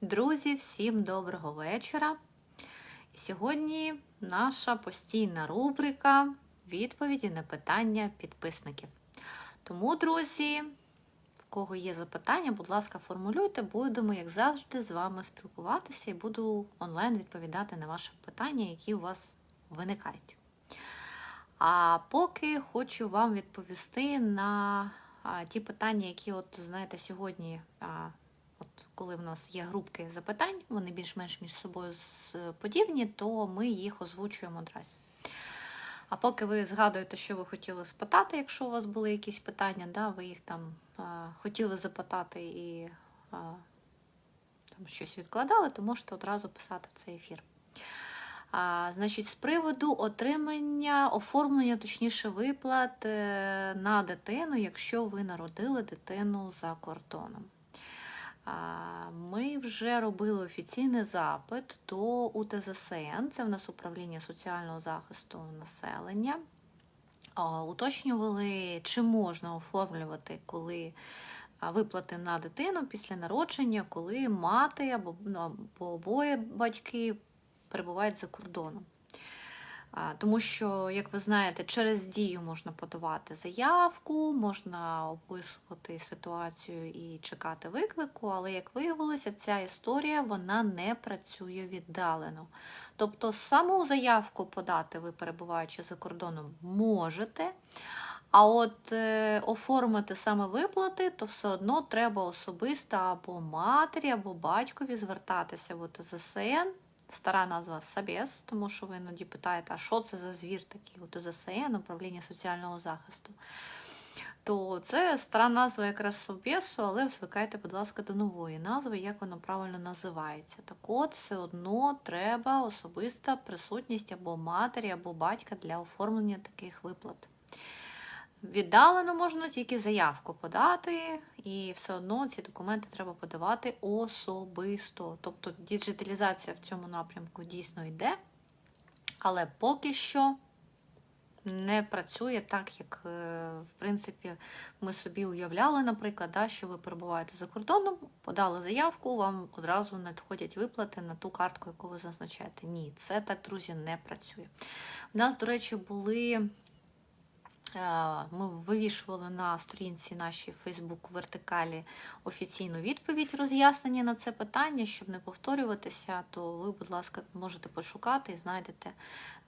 Друзі, всім доброго вечора. Сьогодні наша постійна рубрика відповіді на питання підписників. Тому, друзі, в кого є запитання, будь ласка, формулюйте, будемо, як завжди, з вами спілкуватися і буду онлайн відповідати на ваші питання, які у вас виникають. А поки хочу вам відповісти на ті питання, які, от знаєте, сьогодні, коли в нас є групки запитань, вони більш-менш між собою подібні, то ми їх озвучуємо одразу. А поки ви згадуєте, що ви хотіли спитати, якщо у вас були якісь питання, да, ви їх там а, хотіли запитати і а, там щось відкладали, то можете одразу писати в цей ефір. А, значить, з приводу отримання, оформлення, точніше, виплат е, на дитину, якщо ви народили дитину за кордоном. Ми вже робили офіційний запит до УТЗСН, це в нас управління соціального захисту населення. Уточнювали, чи можна оформлювати, коли виплати на дитину після народження, коли мати або, ну, або обоє батьки перебувають за кордоном. Тому що, як ви знаєте, через дію можна подавати заявку, можна описувати ситуацію і чекати виклику, але як виявилося, ця історія вона не працює віддалено. Тобто саму заявку подати, ви перебуваючи за кордоном, можете. А от е, оформити саме виплати, то все одно треба особисто або матері, або батькові звертатися в ОТЗСН. Стара назва САБЕС, тому що ви іноді питаєте, а що це за звір такий? ОТЗСН, управління соціального захисту. То це стара назва якраз СОБЕСу, але звикайте, будь ласка, до нової назви, як воно правильно називається. Так от, все одно треба особиста присутність або матері, або батька для оформлення таких виплат. Віддалено можна тільки заявку подати, і все одно ці документи треба подавати особисто. Тобто діджиталізація в цьому напрямку дійсно йде, але поки що не працює так, як е, в принципі ми собі уявляли, наприклад, да, що ви перебуваєте за кордоном, подали заявку, вам одразу надходять виплати на ту картку, яку ви зазначаєте. Ні, це так, друзі, не працює. У нас, до речі, були. Е, Ми вивішували на сторінці нашій Фейсбук вертикалі офіційну відповідь роз'яснення на це питання. Щоб не повторюватися, то ви, будь ласка, можете пошукати і знайдете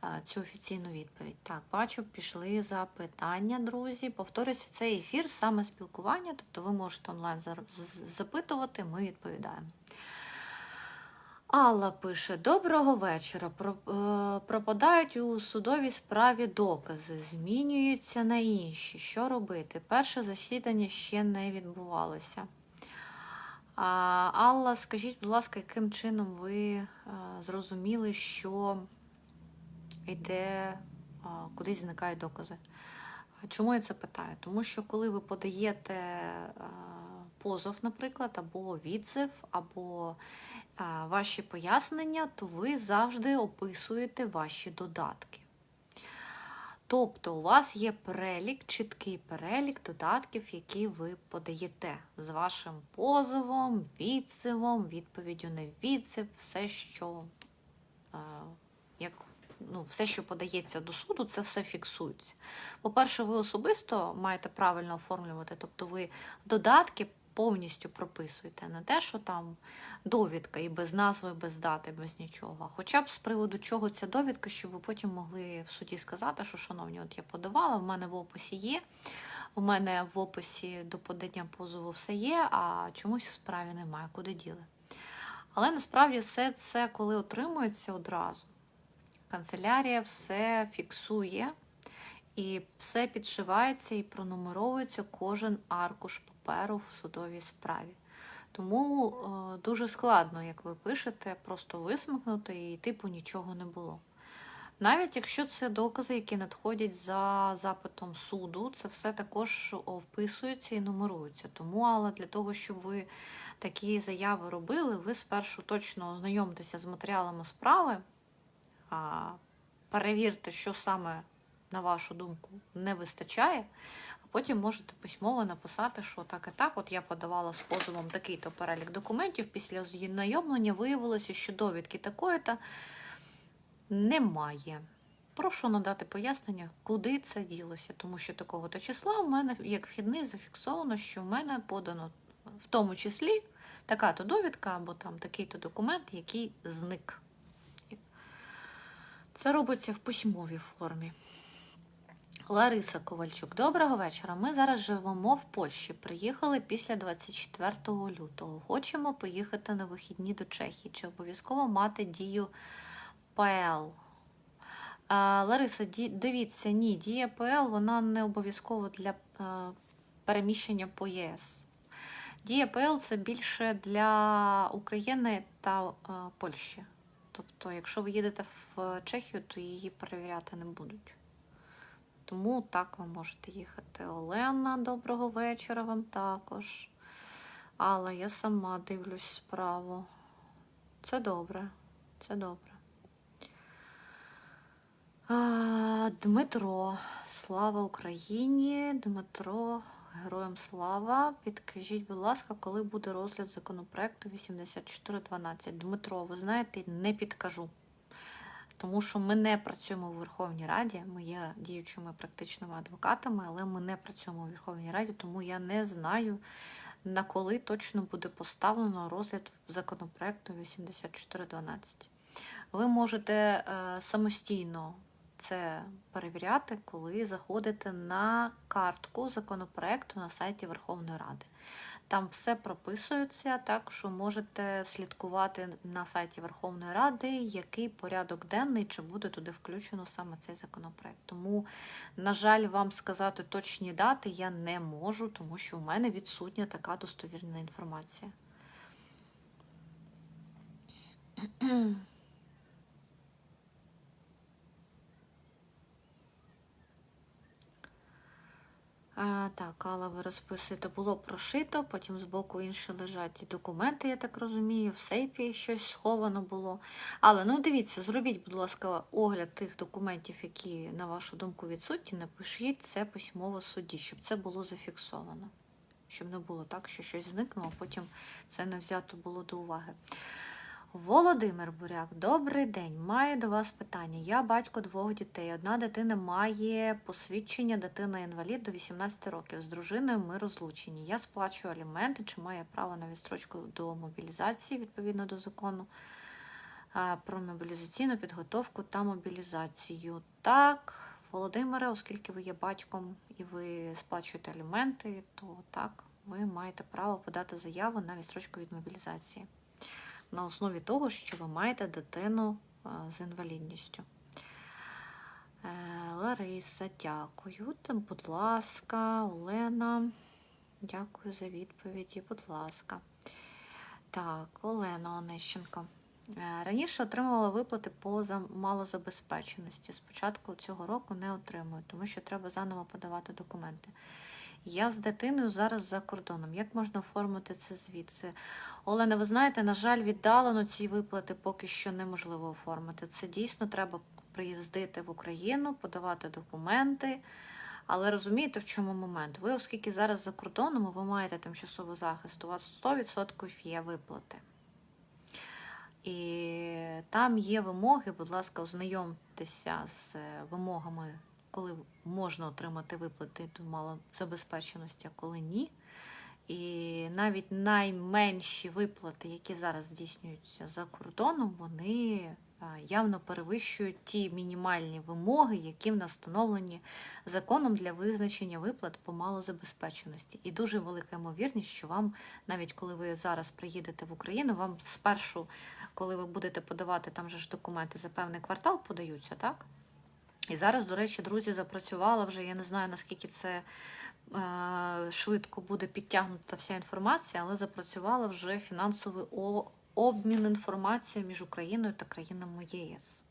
е, цю офіційну відповідь. Так, бачу, пішли запитання, друзі. Повторюся, цей ефір саме спілкування, тобто ви можете онлайн запитувати, ми відповідаємо. Алла пише: Доброго вечора. Е, Пропадають у судовій справі докази, змінюються на інші. Що робити? Перше засідання ще не відбувалося. Алла, скажіть, будь ласка, яким чином ви е, зрозуміли, що йде, кудись зникають докази? Чому я це питаю? Тому що коли ви подаєте позов, наприклад, або відзив, або а, ваші пояснення, то ви завжди описуєте ваші додатки. Тобто у вас є перелік, чіткий перелік додатків, які ви подаєте з вашим позовом, відзивом, відповіддю на відзив, все, що, а, як, ну, все, що подається до суду, це все фіксується. По-перше, ви особисто маєте правильно оформлювати, тобто ви додатки повністю прописуєте, не те, що там довідка і без назви, без дати, без нічого. Хоча б з приводу чого ця довідка, щоб ви потім могли в суді сказати, що, шановні, от я подавала, в мене в описі є, у мене в описі до подання позову все є, а чомусь в справі немає, куди діли. Але насправді все це, коли отримується одразу, канцелярія все фіксує. І все підшивається і пронумеровується кожен аркуш паперу в судовій справі. Тому е, дуже складно, як ви пишете, просто висмикнути і типу нічого не було. Навіть якщо це докази, які надходять за запитом суду, це все також вписується і нумерується. Тому, але для того, щоб ви такі заяви робили, ви спершу точно ознайомтеся з матеріалами справи, перевірте, що саме на вашу думку, не вистачає, а потім можете письмово написати, що так і так, от я подавала з позовом такий-то перелік документів, після ознайомлення виявилося, що довідки такої-то немає. Прошу надати пояснення, куди це ділося, тому що такого то числа у мене як вхідний зафіксовано, що в мене подано в тому числі така-то довідка або там такий-то документ, який зник. Це робиться в письмовій формі. Лариса Ковальчук, доброго вечора. Ми зараз живемо в Польщі. Приїхали після 24 лютого. Хочемо поїхати на вихідні до Чехії. Чи обов'язково мати дію ПЛ? Лариса, дивіться, ні, дія ПЛ вона не обов'язково для переміщення по ЄС. Дія ПЛ це більше для України та Польщі. Тобто, якщо ви їдете в Чехію, то її перевіряти не будуть. Тому так ви можете їхати. Олена, доброго вечора вам також. Алла, я сама дивлюсь справу. Це добре. Це добре. Дмитро, слава Україні! Дмитро, героям слава. Підкажіть, будь ласка, коли буде розгляд законопроекту 8412? Дмитро, ви знаєте, не підкажу. Тому що ми не працюємо у Верховній Раді, ми є діючими практичними адвокатами, але ми не працюємо у Верховній Раді, тому я не знаю, на коли точно буде поставлено розгляд законопроекту 8412. Ви можете е, самостійно це перевіряти, коли заходите на картку законопроекту на сайті Верховної Ради. Там все прописується, також ви можете слідкувати на сайті Верховної Ради, який порядок денний, чи буде туди включено саме цей законопроект. Тому, на жаль, вам сказати точні дати я не можу, тому що в мене відсутня така достовірна інформація. Так, Алла, ви розписуєте, було прошито, потім збоку інші лежать документи, я так розумію, в сейпі щось сховано було. Але ну дивіться, зробіть, будь ласка, огляд тих документів, які, на вашу думку, відсутні, напишіть це письмово судді, щоб це було зафіксовано. Щоб не було так, що щось зникнуло, а потім це не взято було до уваги. Володимир Буряк, добрий день. Маю до вас питання. Я батько двох дітей. Одна дитина має посвідчення дитина-інвалід до 18 років. З дружиною ми розлучені. Я сплачую аліменти, чи має право на відстрочку до мобілізації відповідно до закону про мобілізаційну підготовку та мобілізацію. Так, Володимире, оскільки ви є батьком і ви сплачуєте аліменти, то так, ви маєте право подати заяву на відстрочку від мобілізації на основі того, що ви маєте дитину з інвалідністю. Е, Лариса, дякую. Будь ласка, Олена. Дякую за відповіді, будь ласка. Так, Олена Онищенко. Е, Раніше отримувала виплати по малозабезпеченості. Спочатку цього року не отримую, тому що треба заново подавати документи. Я з дитиною зараз за кордоном. Як можна оформити це звідси? Олена, ви знаєте, на жаль, віддалено ці виплати поки що неможливо оформити. Це дійсно треба приїздити в Україну, подавати документи. Але розумієте, в чому момент? Ви, оскільки зараз за кордоном, ви маєте тимчасовий захист, у вас 100% є виплати. І там є вимоги, будь ласка, ознайомтеся з вимогами, коли можна отримати виплати до малозабезпеченості, а коли ні. І навіть найменші виплати, які зараз здійснюються за кордоном, вони явно перевищують ті мінімальні вимоги, які в нас встановлені законом для визначення виплат по малозабезпеченості. І дуже велика ймовірність, що вам, навіть коли ви зараз приїдете в Україну, вам спершу, коли ви будете подавати там же ж документи за певний квартал, подаються, так? І зараз, до речі, друзі, запрацювала вже. Я не знаю, наскільки це е, швидко буде підтягнута вся інформація, але запрацювала вже фінансовий обмін інформацією між Україною та країнами ЄС.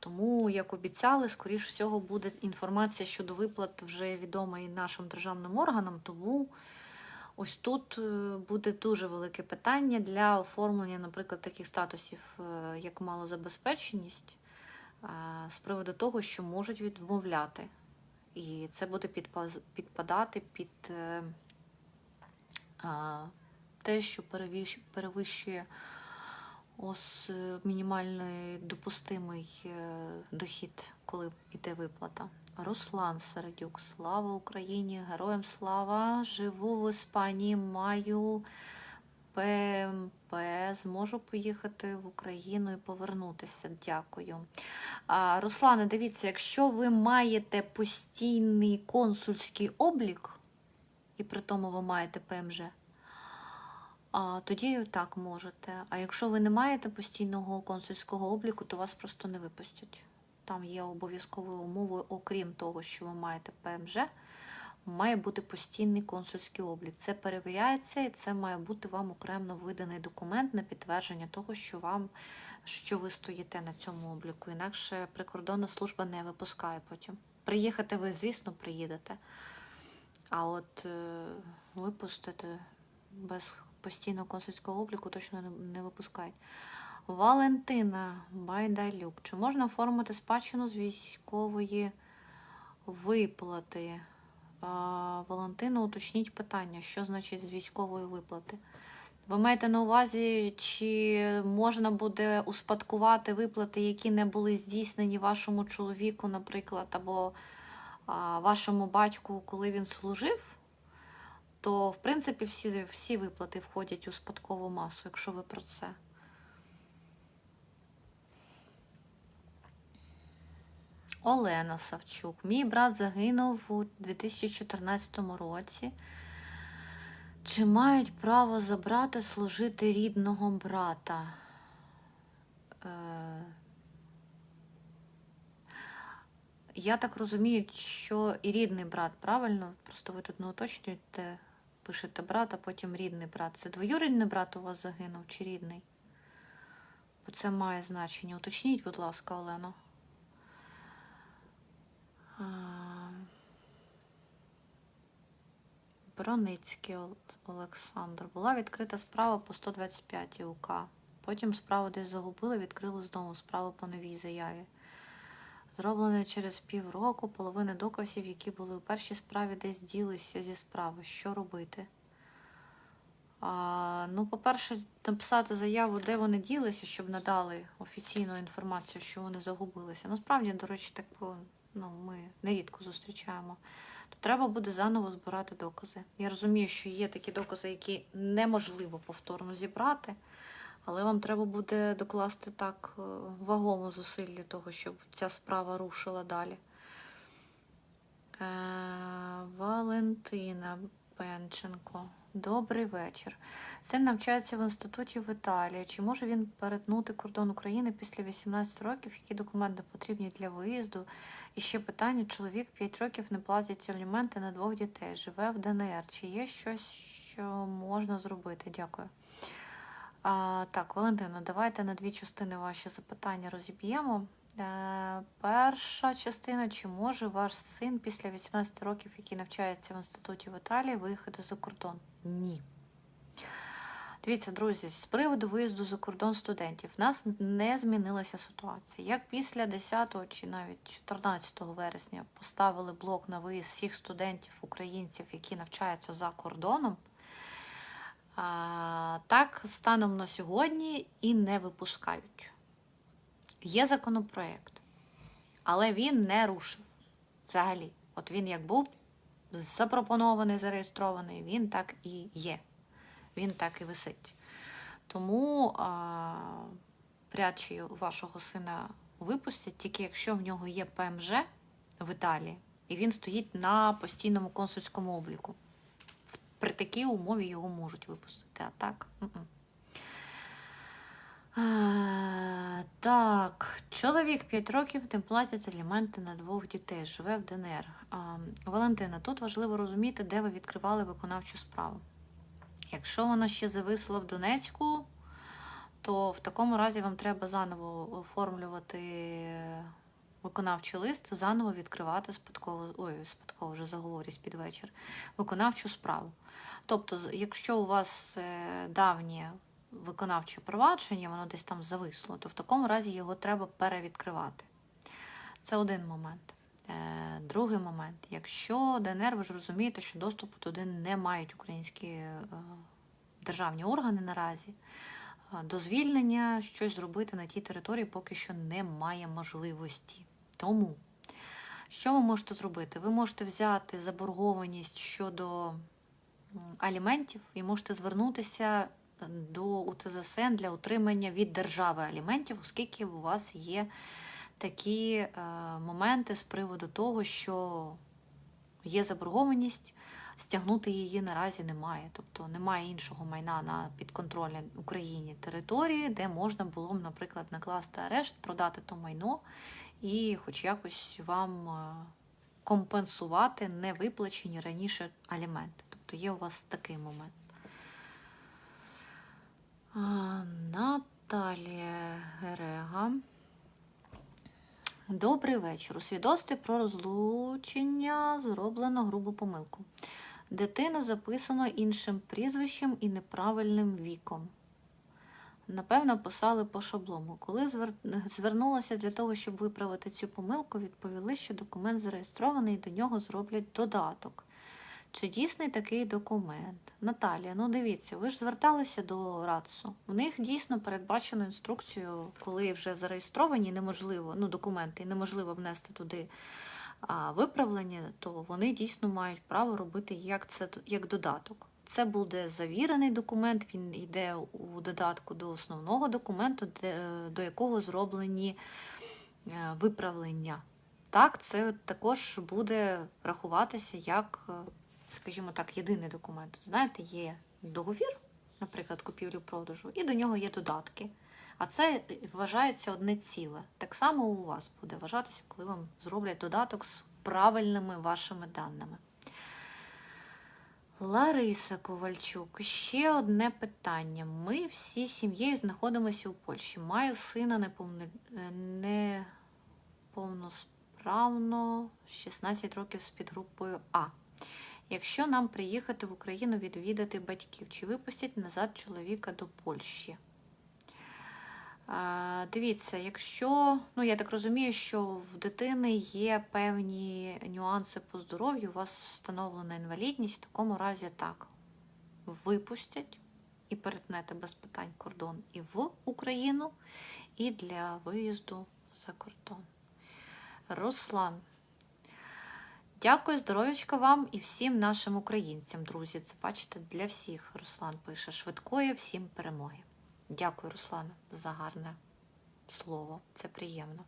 Тому, як обіцяли, скоріш всього буде інформація щодо виплат вже відома і нашим державним органам. Тому ось тут е, буде дуже велике питання для оформлення, наприклад, таких статусів, е, як малозабезпеченість. З приводу того, що можуть відмовляти. І це буде підпадати під е, те, що перевищує ось е, мінімальний допустимий е, дохід, коли йде виплата. Руслан Середюк, слава Україні, героям слава! Живу в Іспанії, маю ПМП, зможу поїхати в Україну і повернутися. Дякую. Руслане, дивіться, якщо ви маєте постійний консульський облік, і при тому ви маєте ПМЖ, тоді так можете. А якщо ви не маєте постійного консульського обліку, то вас просто не випустять. Там є обов'язковою умовою, окрім того, що ви маєте ПМЖ, має бути постійний консульський облік. Це перевіряється і це має бути вам окремо виданий документ на підтвердження того, що вам що ви стоїте на цьому обліку. Інакше прикордонна служба не випускає потім. Приїхати ви, звісно, приїдете. А от е, випустити без постійного консульського обліку точно не, не випускають. Валентина Байдалюк. Чи можна оформити спадщину з військової виплати? А, Валентина, уточніть питання, що значить з військової виплати? Ви маєте на увазі, чи можна буде успадкувати виплати, які не були здійснені вашому чоловіку, наприклад, або вашому батьку, коли він служив? То, в принципі, всі, всі виплати входять у спадкову масу, якщо ви про це. Олена Савчук. Мій брат загинув у 2014 році. Чи мають право забрати служити рідного брата? Е, Я так розумію, що і рідний брат, правильно? Просто ви тут не уточнюєте, пишете брат, а потім рідний брат. Це двоюрідний брат у вас загинув чи рідний? Бо це має значення. Уточніть, будь ласка, Олено. А, Броницький Олександр. Була відкрита справа по 125 УК. Потім справу десь загубили, відкрили знову справу по новій заяві. Зроблене через півроку, половина доказів, які були у першій справі, десь ділися зі справи. Що робити? А, ну, по-перше, написати заяву, де вони ділися, щоб надали офіційну інформацію, що вони загубилися. Насправді, до речі, так ну, ми нерідко зустрічаємо. То треба буде заново збирати докази. Я розумію, що є такі докази, які неможливо повторно зібрати, але вам треба буде докласти так е, вагому зусиль для того, щоб ця справа рушила далі. Е, Валентина Пенченко. Добрий вечір. Син навчається в інституті в Італії. Чи може він перетнути кордон України після 18 років? Які документи потрібні для виїзду? І ще питання: чоловік 5 років не платить аліменти на двох дітей, живе в ДНР. Чи є щось, що можна зробити? Дякую. А, так, Валентина, давайте на дві частини ваші запитання розіб'ємо. Е, перша частина: чи може ваш син після 18 років, який навчається в інституті в Італії, виїхати за кордон? Ні. Дивіться, друзі, з приводу виїзду за кордон студентів, в нас не змінилася ситуація. Як після 10 чи навіть 14 вересня поставили блок на виїзд всіх студентів, українців, які навчаються за кордоном, так станом на сьогодні і не випускають. Є законопроект, але він не рушив взагалі. От він як був запропонований, зареєстрований, він так і є. Він так і висить. Тому а, вряд чи вашого сина випустять, тільки якщо в нього є ПМЖ в Італії, і він стоїть на постійному консульському обліку. При такій умові його можуть випустити, а так. м-м. А, так, чоловік 5 років не платить аліменти на двох дітей, живе в ДНР. А, Валентина, тут важливо розуміти, де ви відкривали виконавчу справу. Якщо вона ще зависла в Донецьку, то в такому разі вам треба заново оформлювати виконавчий лист, заново відкривати спадково, ой, спадково вже заговорюсь під вечір, виконавчу справу. Тобто, якщо у вас е, давнє виконавче провадження, воно десь там зависло, то в такому разі його треба перевідкривати. Це один момент. Е, Другий момент. Якщо ДНР, ви ж розумієте, що доступу туди не мають українські е, державні органи наразі, е, до звільнення щось зробити на тій території поки що немає можливості. Тому, що ви можете зробити? Ви можете взяти заборгованість щодо аліментів і можете звернутися до УТЗСН для отримання від держави аліментів, оскільки у вас є такі е, моменти з приводу того, що є заборгованість, стягнути її наразі немає. Тобто немає іншого майна на підконтрольній Україні території, де можна було б, наприклад, накласти арешт, продати то майно і хоч якось вам е, компенсувати невиплачені раніше аліменти. Тобто є у вас такий момент. Наталія Герега. Добрий вечір. У свідоцтві про розлучення зроблено грубу помилку. Дитину записано іншим прізвищем і неправильним віком. Напевно, писали по шаблону. Коли звер- звернулася для того, щоб виправити цю помилку, відповіли, що документ зареєстрований і до нього зроблять додаток. Чи дійсний такий документ? Наталія, ну дивіться, ви ж зверталися до РАЦУ. В них дійсно передбачено інструкцію, коли вже зареєстровані, неможливо, ну, документи, і неможливо внести туди а, виправлення, то вони дійсно мають право робити як це як додаток. Це буде завірений документ, він йде у додатку до основного документу, де, до якого зроблені е, виправлення. Так, це також буде рахуватися як, е, скажімо так, єдиний документ. Знаєте, є договір, наприклад, купівлі-продажу, і до нього є додатки. А це вважається одне ціле. Так само у вас буде вважатися, коли вам зроблять додаток з правильними вашими даними. Лариса Ковальчук, ще одне питання. Ми всі сім'єю знаходимося у Польщі. Маю сина неповне... неповносправно 16 років з підгрупою А. Якщо нам приїхати в Україну відвідати батьків, чи випустять назад чоловіка до Польщі? Дивіться, якщо, ну я так розумію, що в дитини є певні нюанси по здоров'ю, у вас встановлена інвалідність, в такому разі так, випустять і перетнете без питань кордон і в Україну, і для виїзду за кордон. Руслан. Дякую, здоров'ячка вам і всім нашим українцям, друзі. Це бачите, для всіх Руслан пише швидкої всім перемоги. Дякую, Руслана, за гарне слово. Це приємно.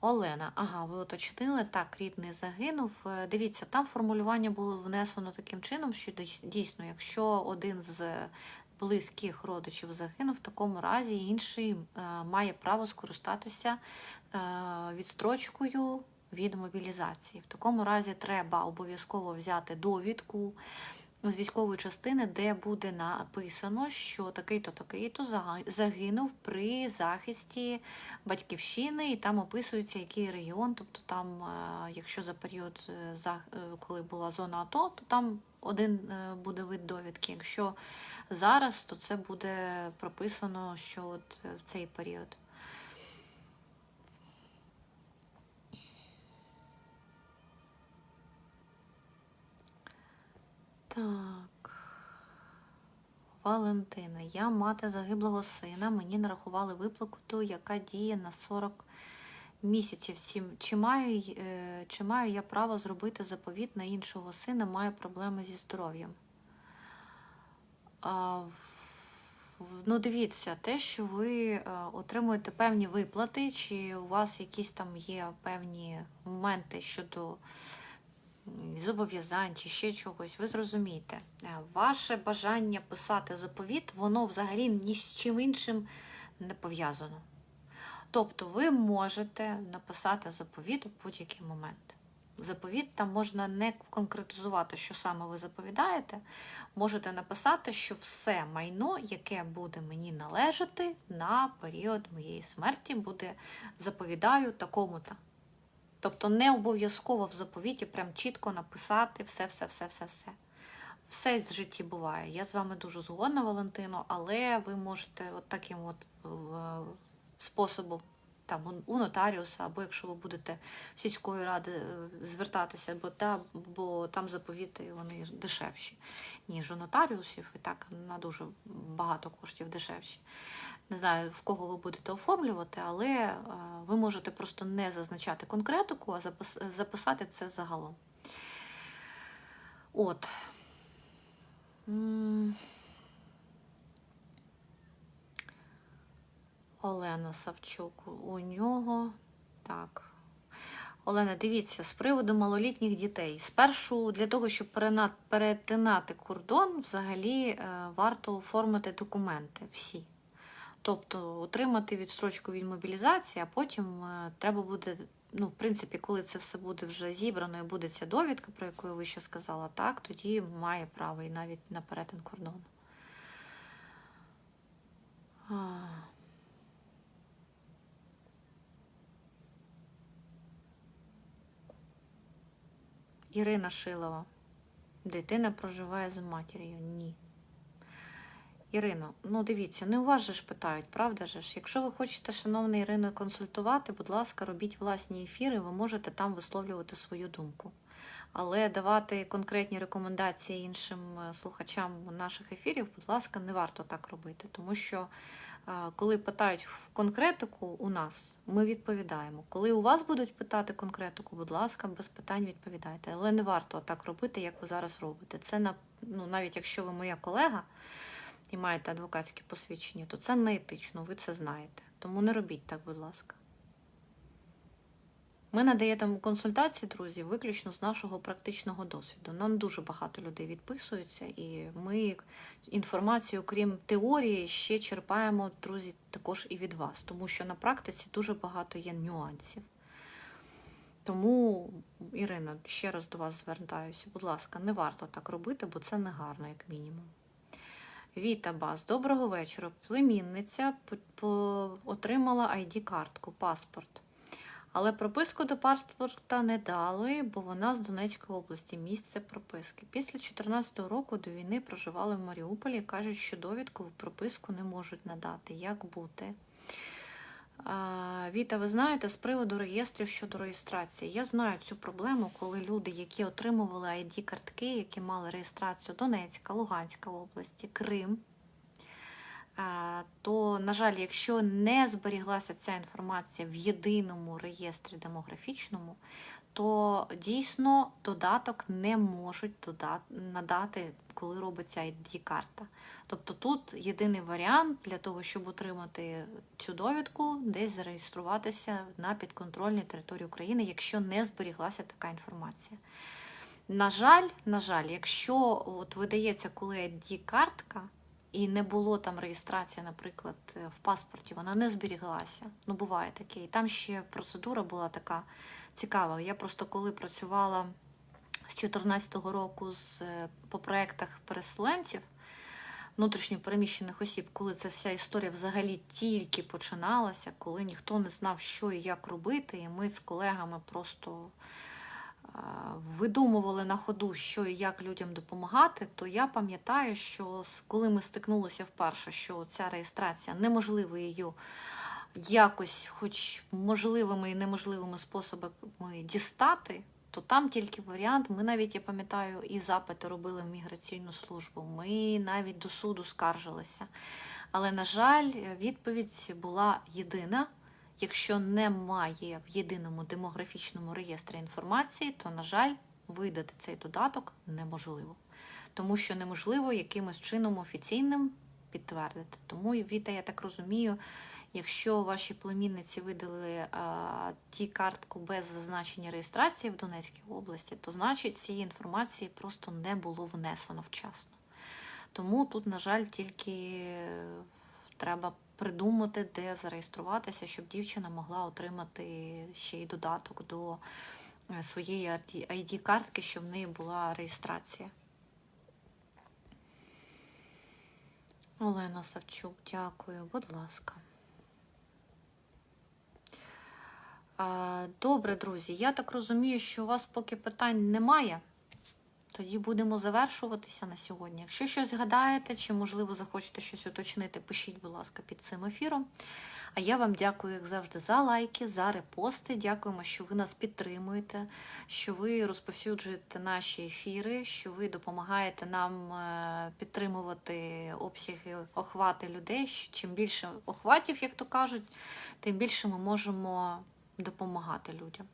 Олена, ага, ви уточнили, так, рідний загинув. Е, Дивіться, там формулювання було внесено таким чином, що дійсно, якщо один з близьких родичів загинув, в такому разі інший е, має право скористатися е, відстрочкою від мобілізації. В такому разі треба обов'язково взяти довідку з військової частини, де буде написано, що такий-то, такий-то загинув при захисті батьківщини, і там описується, який регіон. Тобто, там, е, якщо за період, е, е, коли була зона АТО, то там один буде вид довідки. Якщо зараз, то це буде прописано, що от в цей період. Так. Валентина, я мати загиблого сина. Мені нарахували виплату, яка діє на 40 місяців. Чи, маю, е, чи маю я право зробити заповіт на іншого сина, маю проблеми зі здоров'ям? Ну, дивіться, те, що ви е, отримуєте певні виплати, чи у вас якісь там є певні моменти щодо зобов'язань чи ще чогось, ви зрозумієте, Е, ваше бажання писати заповіт, воно взагалі ні з чим іншим не пов'язано. Тобто ви можете написати заповіт в будь-який момент. Заповіт там можна не конкретизувати, що саме ви заповідаєте. Можете написати, що все майно, яке буде мені належати на період моєї смерті, буде заповідаю такому-то. Тобто не обов'язково в заповіті прям чітко написати все, все, все, все, все. Все в житті буває. Я з вами дуже згодна, Валентино, але ви можете от таким от е, способом там у- нотаріуса, або якщо ви будете в сільської ради е, звертатися, бо, та, бо там заповіти вони дешевші, ніж у нотаріусів, і так на дуже багато коштів дешевші. Не знаю, в кого ви будете оформлювати, але е, ви можете просто не зазначати конкретику, а записати це загалом. От. Олена Савчук. У нього так. Олена, дивіться, з приводу малолітніх дітей. Спершу для того, щоб перетинати кордон, взагалі е, варто оформити документи всі. Тобто отримати відстрочку від мобілізації, а потім е, треба буде, ну, в принципі, коли це все буде вже зібрано і буде ця довідка, про яку я вище сказала, так, тоді має право і навіть на перетин кордону. Ірина Шилова. Дитина проживає з матір'ю. Ні. Ірино, ну дивіться, не у вас же ж питають, правда же ж? Якщо ви хочете, шановна Ірино, консультувати, будь ласка, робіть власні ефіри, ви можете там висловлювати свою думку. Але давати конкретні рекомендації іншим е, слухачам наших ефірів, будь ласка, не варто так робити, тому що коли питають в конкретику у нас, ми відповідаємо. Коли у вас будуть питати конкретику, будь ласка, без питань відповідайте. Але не варто так робити, як ви зараз робите. Це на ну, навіть якщо ви моя колега і маєте адвокатське посвідчення, то це не етично, ви це знаєте. Тому не робіть так, будь ласка. Ми надаємо консультації, друзі, виключно з нашого практичного досвіду. Нам дуже багато людей відписуються, і ми інформацію, крім теорії, ще черпаємо, друзі, також і від вас, тому що на практиці дуже багато є нюансів. Тому, Ірина, ще раз до вас звертаюся. Будь ласка, не варто так робити, бо це не гарно, як мінімум. Віта Бас, доброго вечора. Племінниця отримала ID-картку, паспорт. Але прописку до паспорта не дали, бо вона з Донецької області, місце прописки. Після 2014 року до війни проживали в Маріуполі. Кажуть, що довідку прописку не можуть надати. Як бути? Віта, ви знаєте, з приводу реєстрів щодо реєстрації. Я знаю цю проблему, коли люди, які отримували ID-картки, які мали реєстрацію Донецька, Луганська області, Крим, то, на жаль, якщо не зберіглася ця інформація в єдиному реєстрі демографічному, то дійсно додаток не можуть надати, коли робиться ID-карта. Тобто тут єдиний варіант для того, щоб отримати цю довідку, десь зареєструватися на підконтрольній території України, якщо не зберіглася така інформація. На жаль, на жаль, якщо от видається, коли ID-картка, і не було там реєстрації, наприклад, е, в паспорті, вона не зберіглася. Ну, буває таке. І там ще процедура була така цікава. Я просто коли працювала з 2014 року з, е, по проєктах переселенців, внутрішньо переміщених осіб, коли ця вся історія взагалі тільки починалася, коли ніхто не знав, що і як робити, і ми з колегами просто видумували на ходу, що і як людям допомагати, то я пам'ятаю, що коли ми стикнулися вперше, що ця реєстрація неможливо її якось, хоч можливими і неможливими способами дістати, то там тільки варіант. Ми навіть, я пам'ятаю, і запити робили в міграційну службу. Ми навіть до суду скаржилися. Але, на жаль, відповідь була єдина. Якщо немає в єдиному демографічному реєстрі інформації, то, на жаль, видати цей додаток неможливо. Тому що неможливо якимось чином офіційним підтвердити. Тому, Віта, я так розумію, якщо ваші племінниці видали а, ті картку без зазначення реєстрації в Донецькій області, то значить цієї інформації просто не було внесено вчасно. Тому тут, на жаль, тільки е, треба придумати, де зареєструватися, щоб дівчина могла отримати ще й додаток до е, своєї ID-картки, щоб в неї була реєстрація. Олена Савчук, дякую, будь ласка. Добре, друзі. Я так розумію, що у вас поки питань немає. Тоді будемо завершуватися на сьогодні. Якщо щось згадаєте, чи, можливо, захочете щось уточнити, пишіть, будь ласка, під цим ефіром. А я вам дякую, як завжди, за лайки, за репости. Дякуємо, що ви нас підтримуєте, що ви розповсюджуєте наші ефіри, що ви допомагаєте нам е, підтримувати обсяги охвати людей. Чим більше охватів, як то кажуть, тим більше ми можемо допомагати людям.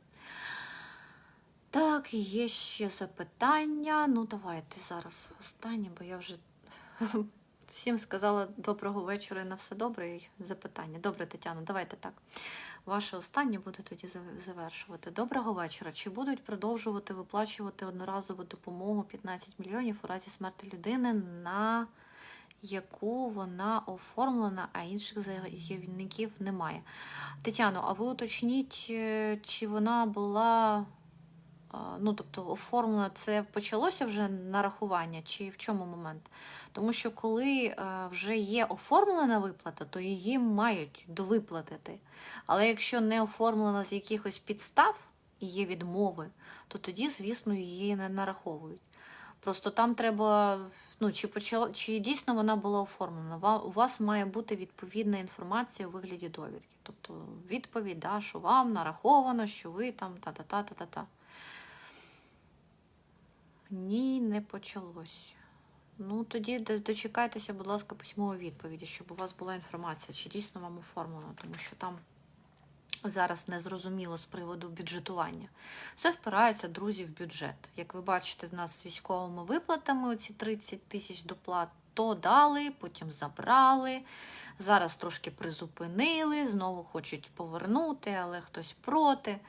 Так, є ще запитання. Ну, давайте зараз останнє, бо я вже всім сказала доброго вечора і на все добре. І запитання. Добре, Тетяно, давайте так. Ваше останнє буду тоді завершувати. Доброго вечора. Чи будуть продовжувати виплачувати одноразову допомогу 15 мільйонів у разі смерті людини, на яку вона оформлена, а інших заявників немає? Тетяно, а ви уточніть, е, чи вона була ну, тобто оформлено це почалося вже нарахування, чи в чому момент? Тому що коли е, вже є оформлена виплата, то її мають довиплатити. Але якщо не оформлена з якихось підстав і є відмови, то тоді, звісно, її не нараховують. Просто там треба, ну, чи, почала, чи дійсно вона була оформлена. У вас має бути відповідна інформація у вигляді довідки. Тобто відповідь, да, що вам нараховано, що ви там та-та-та-та-та. Ні, не почалось. Ну, тоді дочекайтеся, будь ласка, письмової відповіді, щоб у вас була інформація, чи дійсно вам оформлено, тому що там зараз незрозуміло з приводу бюджетування. Все впирається, друзі, в бюджет. Як ви бачите, в нас з військовими виплатами оці 30 тисяч доплат, то дали, потім забрали. Зараз трошки призупинили, знову хочуть повернути, але хтось проти.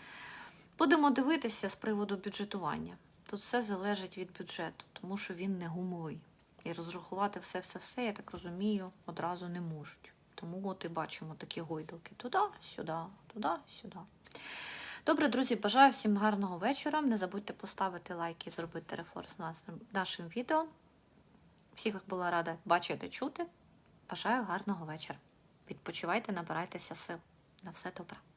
Будемо дивитися з приводу бюджетування. Тут все залежить від бюджету, тому що він не гумовий. І розрахувати все-все-все, я так розумію, одразу не можуть. Тому от і бачимо такі гойдалки. Туди, сюди, туди, сюди. Добре, друзі, бажаю всім гарного вечора. Не забудьте поставити лайк і зробити рефорс нашим, відео. Всіх була рада бачити, чути. Бажаю гарного вечора. Відпочивайте, набирайтеся сил. На все добре.